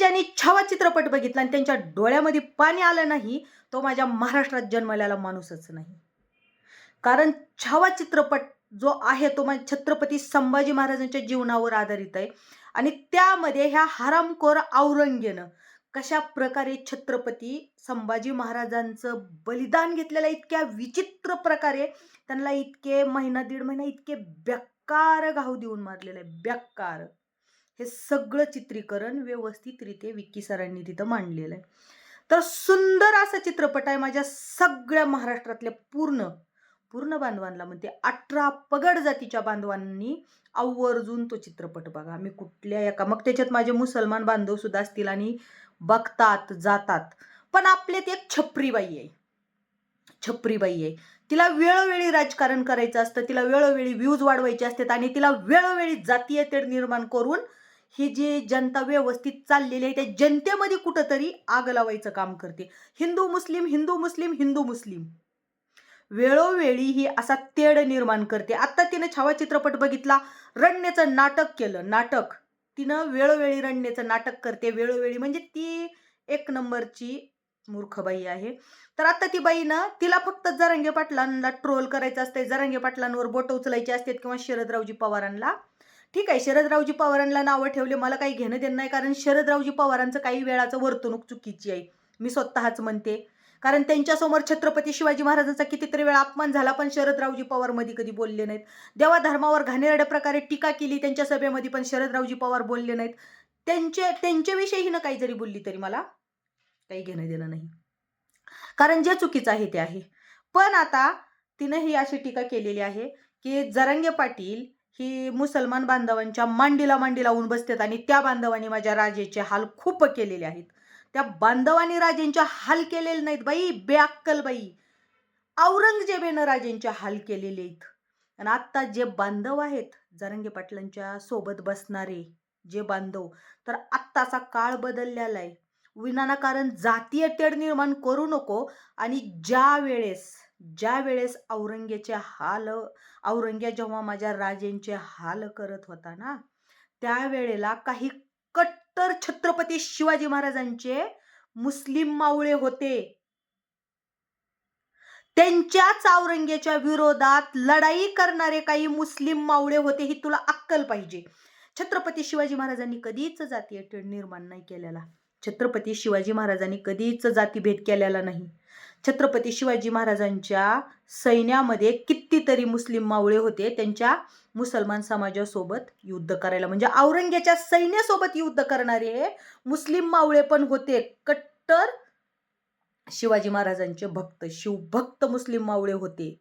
ज्यांनी छावा चित्रपट बघितला आणि त्यांच्या डोळ्यामध्ये पाणी आलं नाही तो माझ्या महाराष्ट्रात जन्मलेला माणूसच नाही. कारण छावा चित्रपट जो आहे तो माझ्या छत्रपती संभाजी महाराजांच्या जीवनावर आधारित आहे. आणि त्यामध्ये ह्या हरामखोर औरंगेनं कशा प्रकारे छत्रपती संभाजी महाराजांचं बलिदान घेतलेलं इतक्या विचित्र प्रकारे त्यांना इतके महिना दीड महिना इतके बेकार घाव देऊन मारलेलं आहे बेकार. हे सगळं चित्रीकरण व्यवस्थितरित्या विक्की सरांनी तिथं मांडलेलं आहे. तर सुंदर असा चित्रपट आहे माझ्या सगळ्या महाराष्ट्रातल्या पूर्ण पूर्ण बांधवांना म्हणते अठरा पगड जातीच्या बांधवांनी आवर्जून तो चित्रपट बघा. मी कुठल्या एका मग त्याच्यात माझे मुसलमान बांधव सुद्धा असतील आणि बघतात जातात. पण आपल्यात एक छपरीबाई आहे. छपरीबाई आहे. तिला वेळोवेळी राजकारण करायचं असतं तिला वेळोवेळी व्ह्यूज वाढवायचे असतात आणि तिला वेळोवेळी जातीय तेढ निर्माण करून ही जी जनता व्यवस्थित चाललेली आहे त्या जनतेमध्ये कुठंतरी आग लावायचं काम करते. हिंदू मुस्लिम हिंदू मुस्लिम हिंदू मुस्लिम. वेळोवेळी ही असा तेढ निर्माण करते. आत्ता तिनं छावा चित्रपट बघितला रणनेचं नाटक केलं नाटक. तिनं वेळोवेळी रणनेचं नाटक करते वेळोवेळी. म्हणजे ती एक नंबरची मूर्खबाई आहे. तर आता ती बाईनं तिला फक्त जरांगे पाटलांना ट्रोल करायचं असते जरांगे पाटलांवर बोट उचलायची असतात किंवा शरदरावजी पवारांना. ठीक आहे शरदरावजी पवारांना नावं ठेवले मला काही घेणं देणं नाही कारण शरदरावजी पवारांचं काही वेळाचं वर्तणूक चुकीची आहे. मी स्वतःच म्हणते. कारण त्यांच्यासमोर छत्रपती शिवाजी महाराजांचा कितीतरी वेळा अपमान झाला पण शरदरावजी पवारमध्ये कधी बोलले नाहीत. देवा धर्मावर घाणेरड्या प्रकारे टीका केली त्यांच्या सभेमध्ये पण शरदरावजी पवार बोलले नाहीत. त्यांचे त्यांच्याविषयी ना काही जरी बोलली तरी मला काही घेणं देणं नाही. कारण जे चुकीचं आहे ते आहे. पण आता तिनं ही अशी टीका केलेली आहे की जरंगे पाटील की मुसलमान बांधवांच्या मांडीला मांडी लावून बसतात आणि त्या बांधवांनी माझ्या राजेचे हाल खूप केलेले आहेत. त्या बांधवांनी राजेंच्या हाल केलेले नाहीत बाई बेअक्कल बाई. औरंगजेबेनं राजेंच्या हाल केलेले आहेत. आणि आत्ता जे बांधव आहेत जरंगे पाटलांच्या सोबत बसणारे जे बांधव तर आत्ताचा काळ बदललेला आहे. विनाकारण जातीय तेढ निर्माण करू नको आणि ज्या वेळेस ज्या वेळेस औरंगेचे हाल औरंग्या जेव्हा माझ्या राजेंचे हाल करत होता ना त्यावेळेला काही कट्टर छत्रपती शिवाजी महाराजांचे मुस्लिम मावळे होते. त्यांच्याच औरंगेच्या विरोधात लढाई करणारे काही मुस्लिम मावळे होते ही तुला अक्कल पाहिजे. छत्रपती शिवाजी महाराजांनी कधीच जातीय निर्माण नाही केलेला. छत्रपती शिवाजी महाराजांनी कधीच जातीभेद केलेला नाही. छत्रपती शिवाजी महाराजांच्या सैन्यामध्ये कितीतरी मुस्लिम मावळे होते त्यांच्या मुसलमान समाजासोबत युद्ध करायला. म्हणजे औरंगेच्या सैन्यासोबत युद्ध करणारे हे मुस्लिम मावळे पण होते. कट्टर शिवाजी महाराजांचे भक्त शिवभक्त मुस्लिम मावळे होते.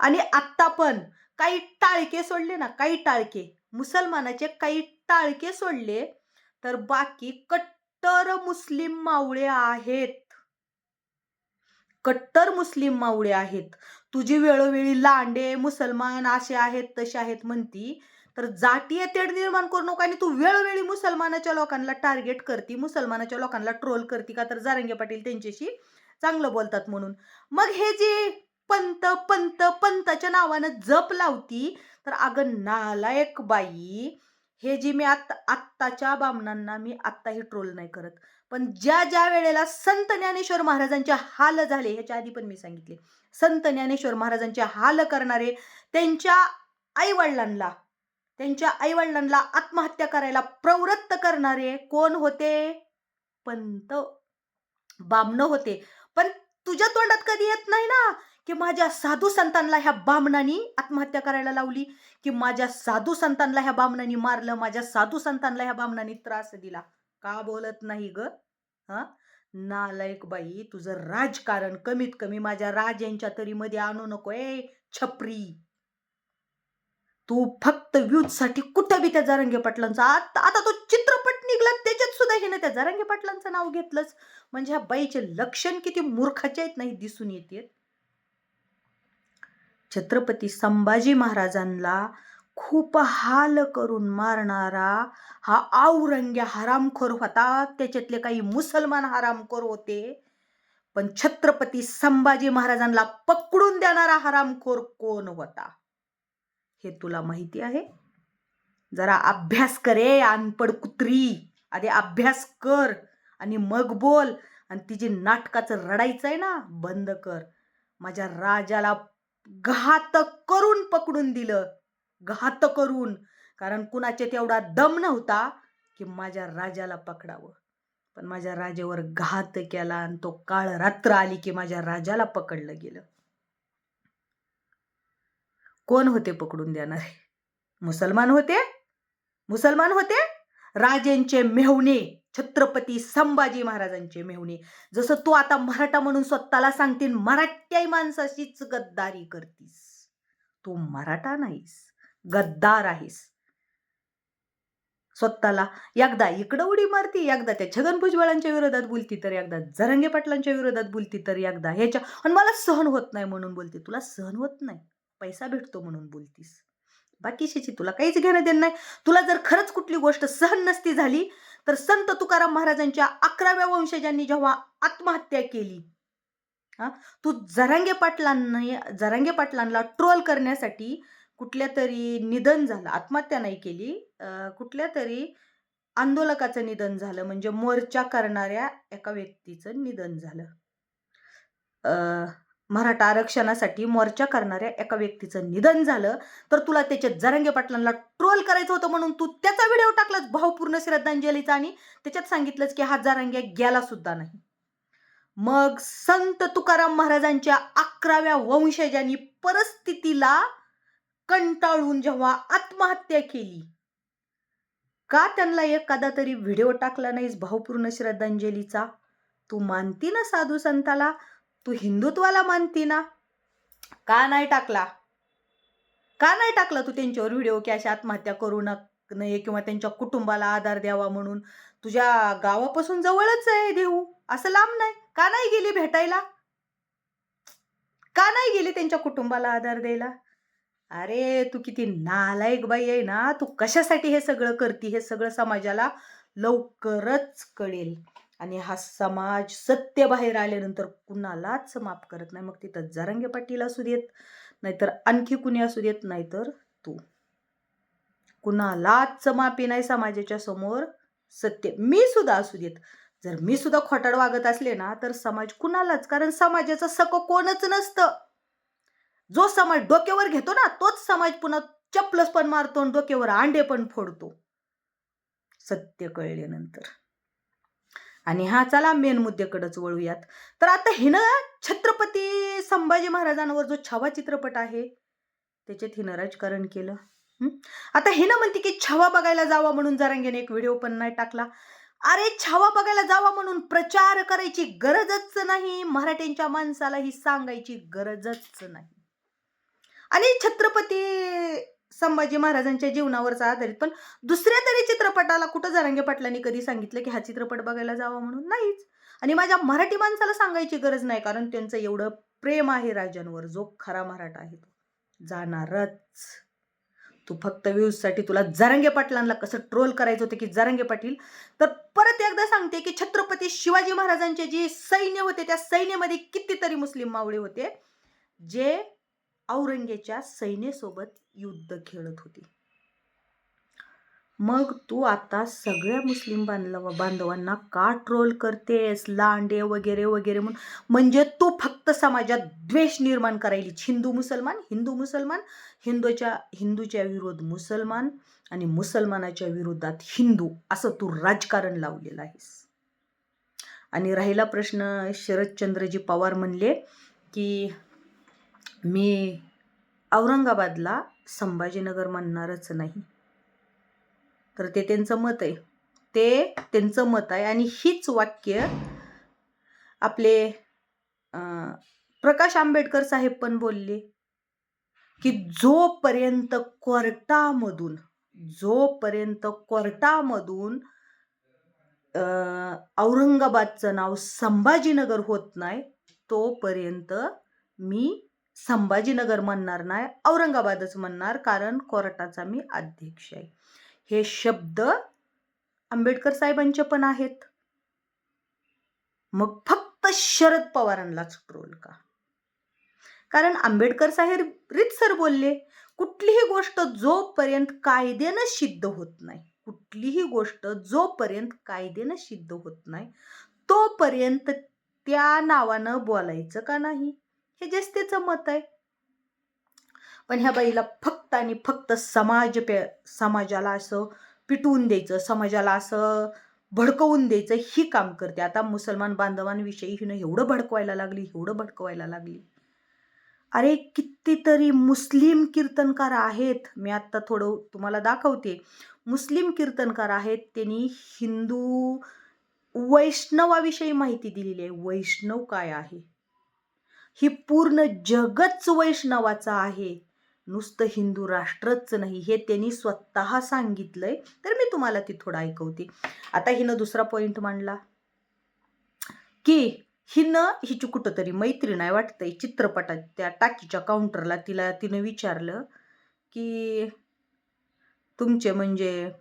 आणि आत्ता पण काही टाळके सोडले ना काही टाळके मुसलमानाचे काही टाळके सोडले तर बाकी कट्टर मुस्लिम मावळे आहेत. कट्टर मुस्लिम मावळे आहेत. तुझी वेळोवेळी लांडे मुसलमान असे आहेत तसे आहेत म्हणती. तर जातीय तेढ निर्माण करू नको आणि तू वेळोवेळी मुसलमानाच्या लोकांना टार्गेट करती मुसलमानाच्या लोकांना ट्रोल करती का? तर जारंगे पाटील त्यांच्याशी चांगलं बोलतात म्हणून. मग हे जे पंत पंत पंताच्या नावानं जप लावती तर अगं नालायक बाई हे जी मी आत्ता आत्ताच्या बामणांना मी आत्ताही ट्रोल नाही करत. पण ज्या ज्या वेळेला संत ज्ञानेश्वर महाराजांचे हाल झाले ह्याच्या आधी पण मी सांगितले. संत ज्ञानेश्वर महाराजांचे हाल करणारे त्यांच्या आईवडिलांना त्यांच्या आईवडिलांना आत्महत्या करायला प्रवृत्त करणारे कोण होते? पंत. बामणं होते. पण तुझ्या तोंडात कधी येत नाही ना की माझ्या साधू संतांना ह्या बामणांनी आत्महत्या करायला लावली की माझ्या साधू संतांना ह्या बामणांनी मारलं माझ्या साधू संतांना ह्या बामणांनी त्रास दिला. का बोलत नाही ग? हां? नालायक बाई तुझं राजकारण कमीत कमी माझ्या राजांच्या तरी मध्ये आणू नको ए छपरी. तू फक्त व्ह्यूजसाठी कुठं बी त्या जारंगे पाटलांचा आता आता तो चित्रपट निघला त्याच्यात सुद्धा हिनं त्या जारंगे पाटलांचं नाव घेतलंच म्हणजे ह्या बाईचे लक्षण किती मूर्खाचे आहेत नाही दिसून येते छत्रपती संभाजी महाराजांना खूप हाल करून मारणारा हा औरंग्या हरामखोर होता. त्याच्यातले काही मुसलमान हरामखोर होते. पण छत्रपती संभाजी महाराजांना पकडून देणारा हरामखोर कोण होता? हे तुला माहिती आहे? जरा अभ्यास करे अनपड कुत्री. आधी अभ्यास कर आणि मग बोल. आणि तिची नाटकाचं रडायचं आहे ना बंद कर. माझ्या राजाला घात करून पकडून दिलं. घात करून. कारण कुणाचे तेवढा दम नव्हता की माझ्या राजाला पकडावं. पण माझ्या राजावर घात केला आणि तो काळ रात्र आली की माझ्या राजाला पकडलं गेलं. कोण होते पकडून देणारे? मुसलमान होते? मुसलमान होते? राजेंचे मेहुणे छत्रपती संभाजी महाराजांचे मेहुणे. जसं तू आता मराठा म्हणून स्वतःला सांगतील मराठ्याई माणसाशीच गद्दारी करतीस. तू मराठा नाहीस. गद्दार आहेस. स्वतःला एकदा इकडं उडी मारती एकदा त्या छगन भुजबळांच्या विरोधात बोलती तर एकदा जरंगे पाटलांच्या विरोधात बोलती तर एकदा ह्याच्या. आणि मला सहन होत नाही म्हणून बोलते. तुला सहन होत नाही. पैसा भेटतो म्हणून बोलतीस. बाकीशीची तुला काहीच घेणं देणं नाही. तुला जर खरंच कुठली गोष्ट सहन नसती झाली तर संत तुकाराम महाराजांच्या अकराव्या वंशजांनी जेव्हा आत्महत्या केली हा तू जरांगे पाटलांनी जरांगे पाटलांना ट्रोल करण्यासाठी कुठल्या तरी निधन झालं आत्महत्या नाही केली कुठल्या तरी आंदोलकाचं निधन झालं म्हणजे मोर्चा करणाऱ्या एका व्यक्तीचं निधन झालं. मराठा आरक्षणासाठी मोर्चा करणाऱ्या एका व्यक्तीचं निधन झालं. तर तुला त्याच्या जरंगे पाटलांना ट्रोल करायचं होतं म्हणून तू त्याचा व्हिडिओ टाकलास भावपूर्ण श्रद्धांजलीचा आणि त्याच्यात सांगितलंच की हा जरांगे गेला सुद्धा नाही. मग संत तुकाराम महाराजांच्या अकराव्या वंशजांनी परिस्थितीला कंटाळून जेव्हा आत्महत्या केली. का त्यांना एखादा तरी व्हिडिओ टाकला नाहीस भावपूर्ण श्रद्धांजलीचा? तू मानती ना साधू संताला? तू हिंदुत्वाला मानती ना? का नाही टाकला? का नाही टाकला तू त्यांच्यावर व्हिडिओ की अशा आत्महत्या करू नये किंवा त्यांच्या कुटुंबाला आधार द्यावा म्हणून? तुझ्या गावापासून जवळच आहे देऊ. असं लांब नाही. का नाही गेली भेटायला? का नाही गेली त्यांच्या कुटुंबाला आधार द्यायला? अरे तू किती नालायक बाई आहे ना. तू कशासाठी हे सगळं करती? हे सगळं समाजाला लवकरच कळेल. आणि हा समाज सत्य बाहेर आल्यानंतर कुणालाच माफ करत नाही. मग तिथं जरंगे पाटील असू देत नाहीतर आणखी कुणी असू देत नाहीतर तू. कुणालाच माफी नाही समाजाच्या समोर. सत्य मी सुद्धा असू देत. जर मी सुद्धा खोटाड वागत असले ना तर समाज कुणालाच कारण समाजाचं सक कोणच नसतं. जो समाज डोक्यावर घेतो ना तोच समाज पुन्हा चपलस पण मारतो आणि डोक्यावर अंडे पण फोडतो. सत्य कळल्यानंतर. आणि हा चला मेन मुद्द्याकडेच वळूयात. तर आता हिनं छत्रपती संभाजी महाराजांवर जो छावा चित्रपट आहे त्याच्यात हिनं राजकारण केलं. आता हिनं म्हणते की छावा बघायला जावा म्हणून जरांगेने एक व्हिडिओ पण नाही टाकला. अरे छावा बघायला जावा म्हणून प्रचार करायची गरजच नाही. मराठ्यांच्या माणसाला ही सांगायची गरजच नाही. आणि छत्रपती संभाजी महाराजांच्या जीवनावरचा आधारित. पण दुसऱ्या तरी चित्रपटाला कुठं जरांगे पाटलांनी कधी सांगितलं की हा चित्रपट बघायला जावा म्हणून? नाहीच. आणि माझ्या मराठी माणसाला सांगायची गरज नाही कारण त्यांचं एवढं प्रेम आहे राजांवर. जो खरा मराठा आहे तो. जाणारच. तू फक्त व्ह्यूजसाठी तुला जरांगे पाटलांना कसं ट्रोल करायचं होतं की जरंगे पाटील? तर परत एकदा सांगते की छत्रपती शिवाजी महाराजांचे जे सैन्य होते त्या सैन्यामध्ये कितीतरी मुस्लिम मावळे होते जे औरंगेच्या सैन्यासोबत युद्ध खेळत होती. मग तू आता सगळ्या मुस्लिम बांधव बांधवांना का ट्रोल करतेस? लांडे वगैरे वगैरे म्हणून म्हणजे तू फक्त समाजात द्वेष निर्माण करायलीच हिंदू मुसलमान हिंदू मुसलमान हिंदूच्या हिंदूच्या विरोध मुसलमान आणि मुसलमानाच्या विरोधात हिंदू असं तू राजकारण लावलेलं आहेस. आणि राहिला प्रश्न शरदचंद्रजी पवार म्हणले की मी औरंगाबादला संभाजीनगर म्हणणारच नाही. तर ते त्यांचं मत आहे. ते त्यांचं मत आहे आणि हीच वाक्य आपले प्रकाश आंबेडकर साहेब पण बोलले की जोपर्यंत कोर्टामधून जोपर्यंत कोर्टामधून औरंगाबादचं नाव संभाजीनगर होत नाही तोपर्यंत मी संभाजीनगर म्हणणार नाही औरंगाबादच म्हणणार कारण कोर्टाचा मी अध्यक्ष आहे. हे शब्द आंबेडकर साहेबांचे पण आहेत. मग फक्त शरद पवारांनाच ट्रोल का? कारण आंबेडकर साहेब रितसर बोलले कुठलीही गोष्ट जोपर्यंत कायद्यानं सिद्ध होत नाही कुठलीही गोष्ट जोपर्यंत कायद्यानं सिद्ध होत नाही तोपर्यंत त्या नावानं बोलायचं का नाही? हे जस्तेचं मत आहे. पण ह्या बाईला फक्त आणि फक्त समाज पे समाजाला असं पिटवून द्यायचं समाजाला असं भडकवून द्यायचं ही काम करते. आता मुसलमान बांधवांविषयी हिनं एवढं भडकवायला लागली एवढं भडकवायला लागली. अरे कितीतरी मुस्लिम कीर्तनकार आहेत. मी आत्ता थोडं तुम्हाला दाखवते. मुस्लिम कीर्तनकार आहेत. त्यांनी हिंदू वैष्णवाविषयी माहिती दिलेली आहे. वैष्णव काय आहे? ही पूर्ण जगच वैष्णवाचं आहे. नुसतं हिंदू राष्ट्रच नाही हे त्यांनी स्वतः सांगितलंय. तर मी तुम्हाला ती थोडं ऐकवते. आता हिनं दुसरा पॉइंट मांडला. की हिनं हिची कुठंतरी मैत्रीण आहे वाटतंय चित्रपटात त्या टाकीच्या काउंटरला तिला तिनं विचारलं की तुमचे म्हणजे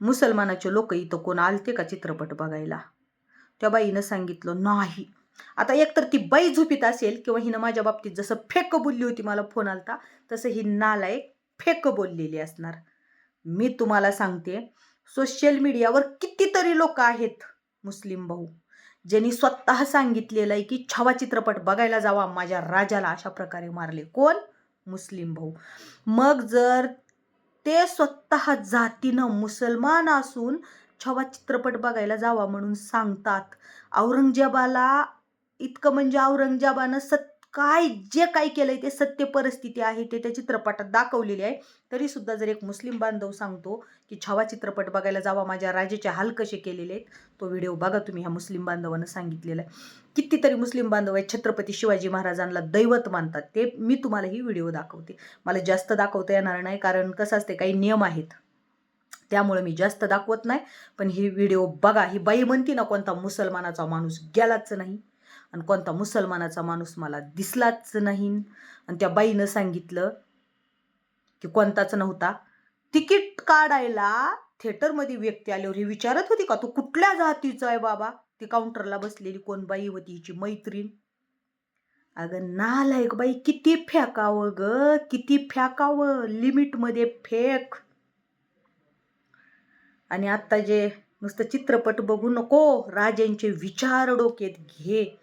मुसलमानाचे लोक इथं कोण आलते का चित्रपट बघायला? त्या बाईनं सांगितलं नाही. आता एकतर ती बाई झोपीत असेल किंवा हिनं माझ्या बाबतीत जसं फेक बोलली होती मला फोन आलता तसं ही नालायक फेक बोललेली असणार. मी तुम्हाला सांगते सोशल मीडियावर कितीतरी लोक आहेत मुस्लिम भाऊ ज्यांनी स्वतः सांगितलेलं आहे की छावा चित्रपट बघायला जावा माझ्या राजाला अशा प्रकारे मारले. कोण? मुस्लिम भाऊ. मग जर ते स्वतः जातीनं मुसलमान असून छवा चित्रपट बघायला जावा म्हणून सांगतात औरंगजेबाला इतकं म्हणजे औरंगजेबानं सत काय जे काही केलंय ते सत्य परिस्थिती आहे ते त्या चित्रपटात दाखवलेली आहे. तरी सुद्धा जर एक मुस्लिम बांधव सांगतो की छावा चित्रपट बघायला जावा माझ्या राजाचे हाल कसे केलेले आहेत तो व्हिडिओ बघा तुम्ही ह्या मुस्लिम बांधवानं सांगितलेला आहे. कितीतरी मुस्लिम बांधव आहेत छत्रपती शिवाजी महाराजांना दैवत मानतात. ते मी तुम्हाला ही व्हिडिओ दाखवते. मला जास्त दाखवता येणार नाही कारण कसं असते काही नियम आहेत. त्यामुळे मी जास्त दाखवत नाही पण ही व्हिडिओ बघा. ही बाई म्हणती ना कोणता मुसलमानाचा माणूस गेलाच नाही. आणि कोणता मुसलमानाचा माणूस मला दिसलाच नाही. आणि त्या बाईनं सांगितलं की कोणताच नव्हता. तिकीट काढायला थिएटरमध्ये व्यक्ती आल्यावर ही विचारत होती का तू कुठल्या जातीचा आहे बाबा? ती काउंटरला बसलेली कोण बाई होती हिची मैत्रीण. अगं नालायक बाई किती फेकावं ग किती फेकावं लिमिटमध्ये फेक. आणि आत्ता जे नुसतं चित्रपट बघू नको राजांचे विचार डोक्यात घे.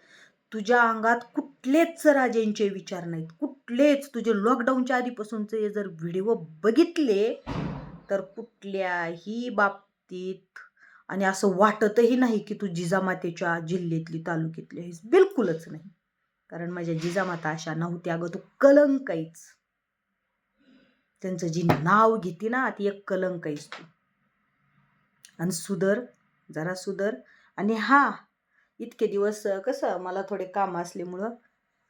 तुझ्या अंगात कुठलेच राजेंचे विचार नाहीत. कुठलेच. तुझे लॉकडाऊनच्या आधीपासूनचे जर व्हिडिओ बघितले तर कुठल्याही बाबतीत आणि असं वाटतही नाही की तू जिजामातेच्या जिल्ह्यातली तालुक्यातली आहेस. बिलकुलच नाही. कारण माझ्या जिजामाता अशा नव्हत्या अगं. तू कलंकाईच. त्यांचं जी नाव घेते ना ती एक कलंकाईच तू. आणि सुधर जरा सुधर. आणि हा इतके दिवस कसं मला थोडे काम असल्यामुळं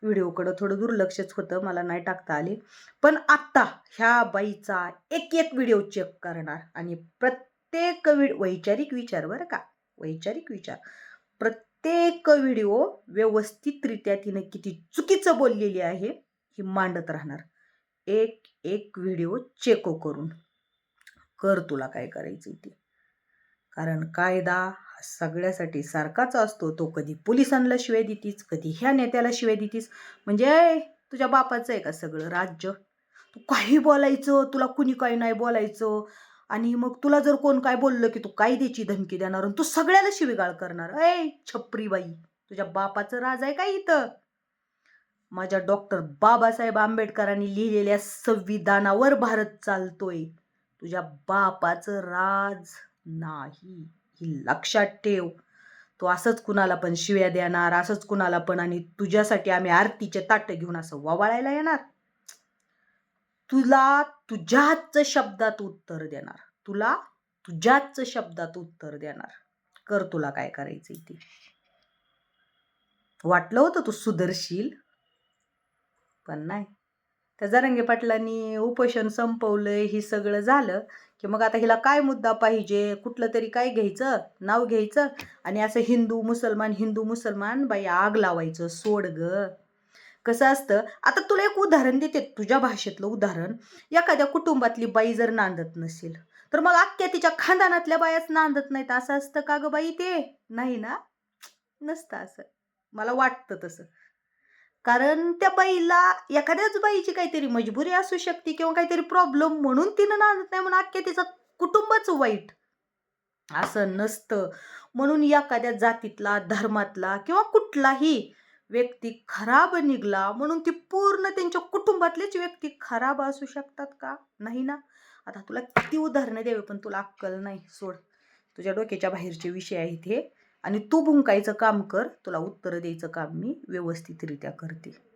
व्हिडिओकडं थोडं दुर्लक्षच होतं मला नाही टाकता आले. पण आत्ता ह्या बाईचा एक एक व्हिडिओ चेक करणार आणि प्रत्येक वि वैचारिक विचार बरं का वैचारिक विचार. प्रत्येक व्हिडिओ व्यवस्थितरित्या तिनं किती चुकीचं बोललेली आहे ही मांडत राहणार. एक एक व्हिडिओ चेको करून. कर तुला काय करायचं ते. कारण कायदा हा सगळ्यासाठी सारखाच असतो. तो कधी पोलिसांना शिवाय देतीस कधी ह्या नेत्याला शिवाय देतीस. म्हणजे तुझ्या बापाचं आहे का सगळं राज्य? तू काही बोलायचं? तुला कुणी काही नाही बोलायचं? आणि मग तुला जर कोण काय बोललं की तू कायद्याची धमकी देणार आणि तू सगळ्याला शिवीगाळ करणार? ऐ छपरीबाई तुझ्या बापाचं राज आहे का इथं? माझ्या डॉक्टर बाबासाहेब आंबेडकरांनी लिहिलेल्या संविधानावर भारत चालतोय. तुझ्या बापाचं राज. नाही. ही लक्षात ठेव. तो असंच कुणाला पण शिव्या देणार असंच कुणाला पण आणि तुझ्यासाठी आम्ही आरतीचे ताट घेऊन असं ववाळायला येणार. तुला तुझ्याच शब्दात उत्तर देणार. तुला तुझ्याच शब्दात उत्तर देणार. कर तुला काय करायचं ते. वाटलं होतं तू सुधरशील पण नाही. त्या जरंगे पाटलांनी उपोषण संपवलं हे सगळं झालं की मग आता हिला काय मुद्दा पाहिजे? कुठलं तरी काय घ्यायचं? नाव घ्यायचं? आणि असं हिंदू मुसलमान हिंदू मुसलमान बाई आग लावायचं सोड ग. कसं असतं? आता तुला एक उदाहरण देते तुझ्या भाषेतलं उदाहरण. एखाद्या कुटुंबातली बाई जर नांदत नसेल तर मग अख्ख्या तिच्या खानदानातल्या बायाच नांदत नाहीत. असं असतं का ग बाई ते? नाही ना? नसतं असं. मला वाटतं तसं. कारण त्या बाईला एखाद्याच बाईची काहीतरी मजबुरी असू शकते किंवा काहीतरी प्रॉब्लेम म्हणून तिनं नांदत नाही म्हणून अख्ख्या तिचं कुटुंबच वाईट. असं नसतं. म्हणून एखाद्या जातीतला धर्मातला किंवा कुठलाही व्यक्ती खराब निघला म्हणून ती पूर्ण त्यांच्या कुटुंबातलेच व्यक्ती खराब असू शकतात का? नाही ना? आता तुला किती उदाहरणं द्यावी पण तुला अक्कल नाही. सोड. तुझ्या डोक्याच्या बाहेरचे विषय आहेत हे. आणि तू भुंकायचं काम कर तुला उत्तरं द्यायचं काम मी व्यवस्थितरित्या करते.